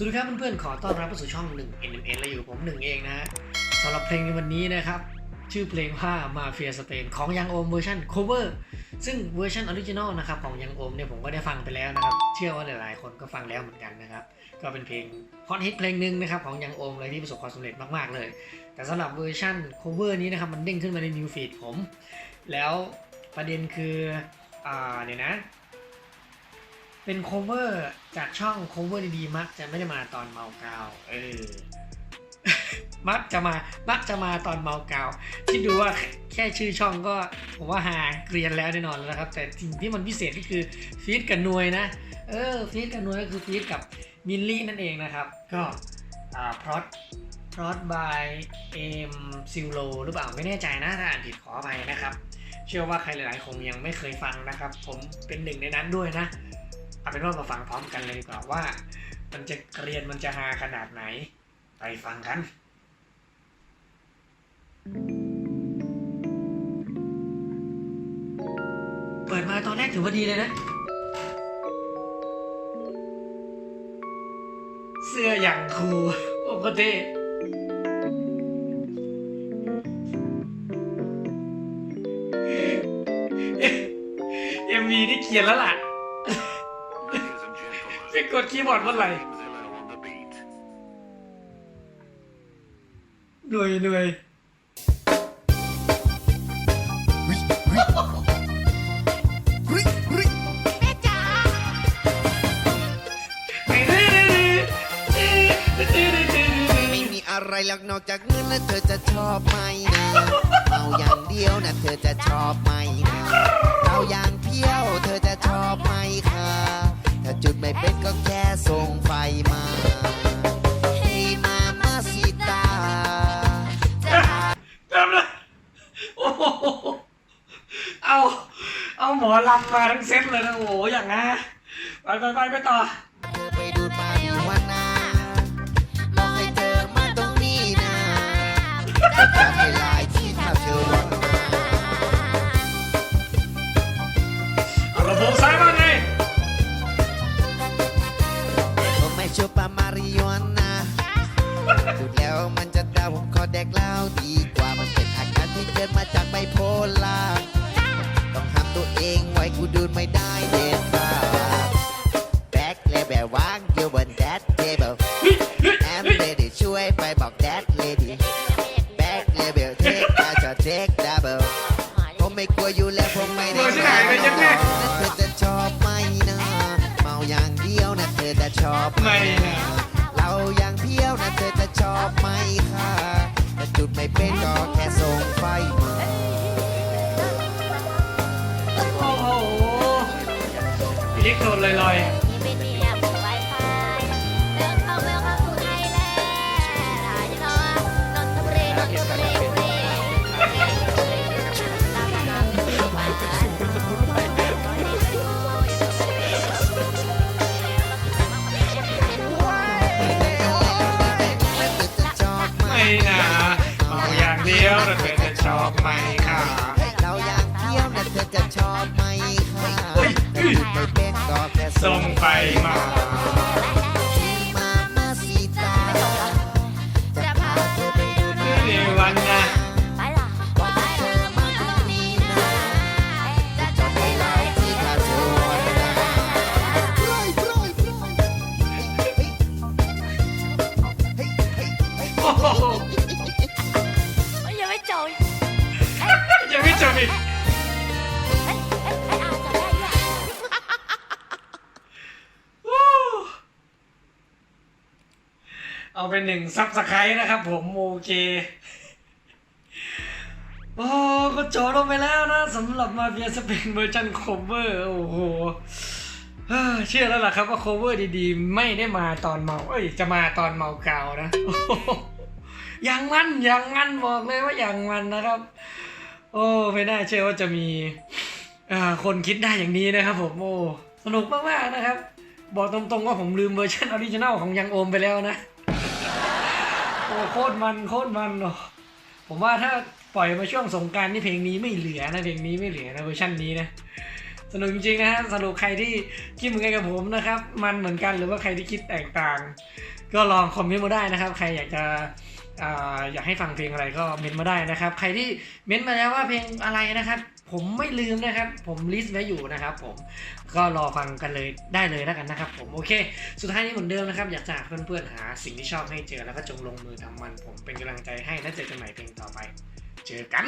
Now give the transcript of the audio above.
สวัสดีครับเพื่อนๆ ขอต้อนรับเข้าสู่ช่อง 1 NMN และอยู่ผมหนึ่งเองนะฮะสำหรับเพลงในวันนี้นะครับ ชื่อเพลงว่ามาเฟียสเปนของยังโอมเวอร์ชัน cover ซึ่งเวอร์ชันออริจินอลนะครับของยังโอมเนี่ยผมก็ได้ฟังไปแล้วนะครับ เชื่อว่าหลายๆ คนก็ฟังแล้วเหมือนกันนะครับ ก็เป็นเพลงฮอตฮิตเพลงหนึ่งนะครับของยังโอมเลยที่ประสบความสำเร็จมากๆเลย แต่สำหรับเวอร์ชัน cover นี้นะครับมันเด้งขึ้นมาใน new feed ผม แล้วประเด็นคืออ่าเนี่ยนะ เป็น cover จากช่อง cover ดีๆมักจะไม่ได้มาตอนเมากาวเออมักจะมามักจะมาตอนเมากาวคิดดูว่าแค่ชื่อช่องก็ผมว่าหาเกรียนแล้วแน่นอนแล้วนะครับ แต่สิ่งที่มันพิเศษก็คือฟีดกับนวยนะ เออฟีดกับนวยก็คือฟีดกับมินลี่นั่นเองนะครับ ก็พรอตพรอตบายเอ็มซิลโลหรือเปล่าไม่แน่ใจนะถ้าอ่านผิดขออภัยนะครับ เชื่อว่าใครหลายๆคงยังไม่เคยฟังนะครับ ผมเป็นหนึ่งในนั้นด้วยนะ เอาเป็นว่ามาฟังพร้อมกันเลยดีกว่าว่า มันจะเกรียนมันจะฮาขนาดไหน ไปฟังกัน เปิดมาตอนแรกถือว่าดีเลยนะ เสื้ออย่างคูโอ้โคตเท่เอ็มวีนี่เขียนแล้วล่ะ ไปกดคีย์บอร์ดเมื่อไหร่เหนื่อยเหนื่อยไปเรื่อยๆไม่มีอะไรหรอกนอกจากเงินและเธอจะชอบไหมนะเอาอย่างเดียวนะเธอจะชอบไหมนะเอาอย่างเที่ยวเธอจะชอบไหมคะ จุดไม่เป็นก็แค่ส่งไฟมาให้มามาสิตาจำเลยโอ้โหเอา เอาหมอลำมาทั้งเซตเลยนะโอ้โหอย่างนะไปไปไปไปต่อ เธอไปดูดมาดีวานาบอกให้เธอมาตรงนี้นะจะจัดให้ลาย ดูแล้วมันจะดาวผมขอแดกเหล้าดีกว่ามันเป็นอาการที่เกิดมาจากไบโพล่าต้องห้ามตัวเองไว้กูดูดไม่ได้เด็ดขาดแบ็คเลยแบบวางอยู่บนแดดเทเบิลแอมเลดี้ช่วยไปบอกแดดเลดี้แบ็คเลยแบบเทคอาจจะเทคดับเบิลผมไม่กลัวอยู่แล้วผมไม่ได้กลัวที่ไหนไปยัดแม่นั่นเธอจะชอบไหมนะเมาอย่างเดียวนะเธอจะชอบไหมไม่นะ หวานแล้วเธอจะชอบไหๆมไม่นะเอาอย่างเดียวแต่เธอจะชอบไหมค่ะ เราอย่างเที่ยวนะเธอจะชอบไหมคะ แต่จุดไม่เป็นก็แค่ส่งไปมามามาสีตาจะพาเธอไปดูในวันนะไปล่ะบอกให้เธอมาตรงนี้นะจะจจะบไปไปเลไล่ยที่ถ้าเธอวันนะเฮ้ยเฮ้ยเฮ้ยเฮ้ยเฮ้ยเฮ้ยเฮ้ยโอ้โหยังไม่จบยังไม่จบอีก เอาเป็นหนึ่งซับสไครต์นะครับผมโอเคโอ้ก็โจลงไปแล้วนะสำหรับมาเฟียสเปนเวอร์ชันโคเวอร์โอ้โหเชื่อแล้วล่ะครับว่าโคเวอร์ดีๆ ไม่ได้มาตอนเมาเอ้ยจะมาตอนเมากาวนะอย่างมันอย่างมันบอกเลยว่าอย่างมันนะครับ โอ้ไม่น่าเชื่อว่าจะมีคนคิดได้อย่างนี้นะครับผมโอ้สนุกมากๆนะครับ บอกตรงๆว่าผมลืมเวอร์ชันออริจินัลของยังโอมไปแล้วนะ โอ้โคตรมันโคตรมันโอ้ผมว่าถ้าปล่อยมาช่วงสงการนี่เพลงนี้ไม่เหลือนะเพลงนี้ไม่เหลือนะเวอร์ชันนี้นะสนุกจริงๆนะฮะสรุปใครที่คิดเหมือนกันกับผมนะครับ มันเหมือนกันหรือว่าใครที่คิดแตกต่าง ก็ลองคอมเมนต์มาได้นะครับ ใครอยากจะออยากให้ฟังเพลงอะไรก็เมนต์มาได้นะครับ ใครที่เมนต์มาแล้วว่าเพลงอะไรนะครับ ผมไม่ลืมนะครับ ผมลิสต์ไว้อยู่นะครับผมก็รอฟังกันเลยได้เลยแล้วกันนะครับผมโอเค สุดท้ายนี้เหมือนเดิมนะครับ อยากจะเพื่อนๆหาสิ่งที่ชอบให้เจอแล้วก็จงลงมือทำมัน ผมเป็นกำลังใจให้และเจอกันใหม่เพลงต่อไป เจอกัน